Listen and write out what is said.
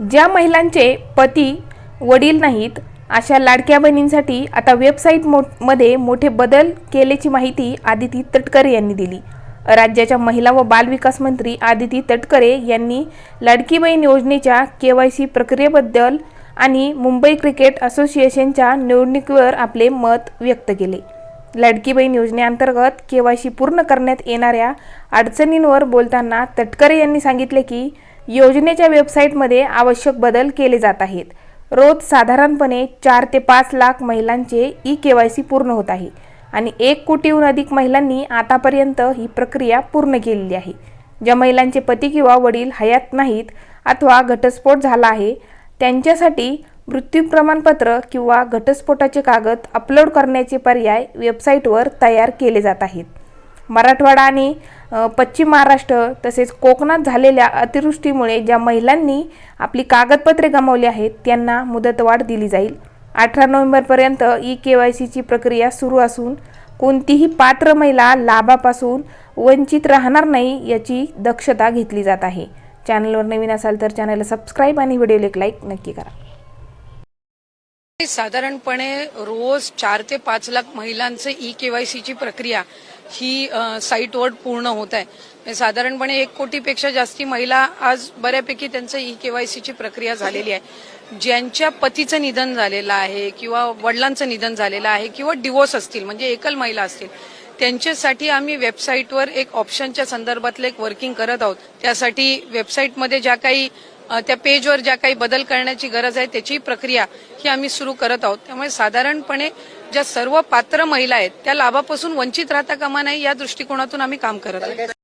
ज्या महिलांचे पती वडील नाहीत अशा लाडक्या बहिणींसाठी आता वेबसाईट मो मध्ये मोठे बदल केल्याची माहिती आदिती तटकरे यांनी दिली. राज्याच्या महिला व बालविकास मंत्री आदिती तटकरे यांनी लाडकी बहीण योजनेच्या के वाय सी प्रक्रियेबद्दल आणि मुंबई क्रिकेट असोसिएशनच्या निवडणुकीवर आपले मत व्यक्त केले. लाडकी बहीण योजनेअंतर्गत के वाय सी पूर्ण करण्यात येणाऱ्या अडचणींवर बोलताना तटकरे यांनी सांगितले की योजनेच्या वेबसाईटमध्ये आवश्यक बदल केले जात आहेत. रोज साधारणपणे चार ते पाच लाख महिलांचे ई के वाय सी पूर्ण होत आहे आणि एक कोटीहून अधिक महिलांनी आतापर्यंत ही प्रक्रिया पूर्ण केलेली आहे. ज्या महिलांचे पती किंवा वडील हयात नाहीत अथवा घटस्फोट झाला आहे त्यांच्यासाठी मृत्यू प्रमाणपत्र किंवा घटस्फोटाचे कागद अपलोड करण्याचे पर्याय वेबसाईटवर तयार केले जात आहेत. मराठवाडा आणि पश्चिम महाराष्ट्र तसेच कोकणात झालेल्या अतिवृष्टीमुळे ज्या महिलांनी आपली कागदपत्रे गमावली आहेत त्यांना मुदतवाढ दिली जाईल. अठरा नोव्हेंबरपर्यंत ई के वाय सीची प्रक्रिया सुरू असून कोणतीही पात्र महिला लाभापासून वंचित राहणार नाही याची दक्षता घेतली जात आहे. चॅनलवर नवीन असाल तर चॅनलला सबस्क्राईब आणि व्हिडिओला एक लाईक नक्की करा. साधारणपणे रोज चार ते पाच लाख महिलांचं ई केवायसीची प्रक्रिया ही साईटवर पूर्ण होत आहे. म्हणजे साधारणपणे एक कोटीपेक्षा जास्ती महिला आज बऱ्यापैकी त्यांचं ई केवायसीची प्रक्रिया झालेली आहे. ज्यांच्या पतीचं निधन झालेलं आहे किंवा वडिलांचं निधन झालेलं आहे किंवा डिवोर्स असतील म्हणजे एकल महिला असतील त्यांच्यासाठी आम्ही वेबसाईटवर एक ऑप्शनच्या संदर्भातलं एक वर्किंग करत आहोत. त्यासाठी वेबसाईटमध्ये ज्या काही त्या पेजवर ज्या काही बदल करण्याची गरज आहे त्याची प्रक्रिया ही आम्ही सुरू करत आहोत. त्यामुळे साधारणपणे ज्या सर्व पात्र महिला आहेत त्या लाभापासून वंचित राहता कामा नाही या दृष्टिकोनातून आम्ही काम करत आहोत.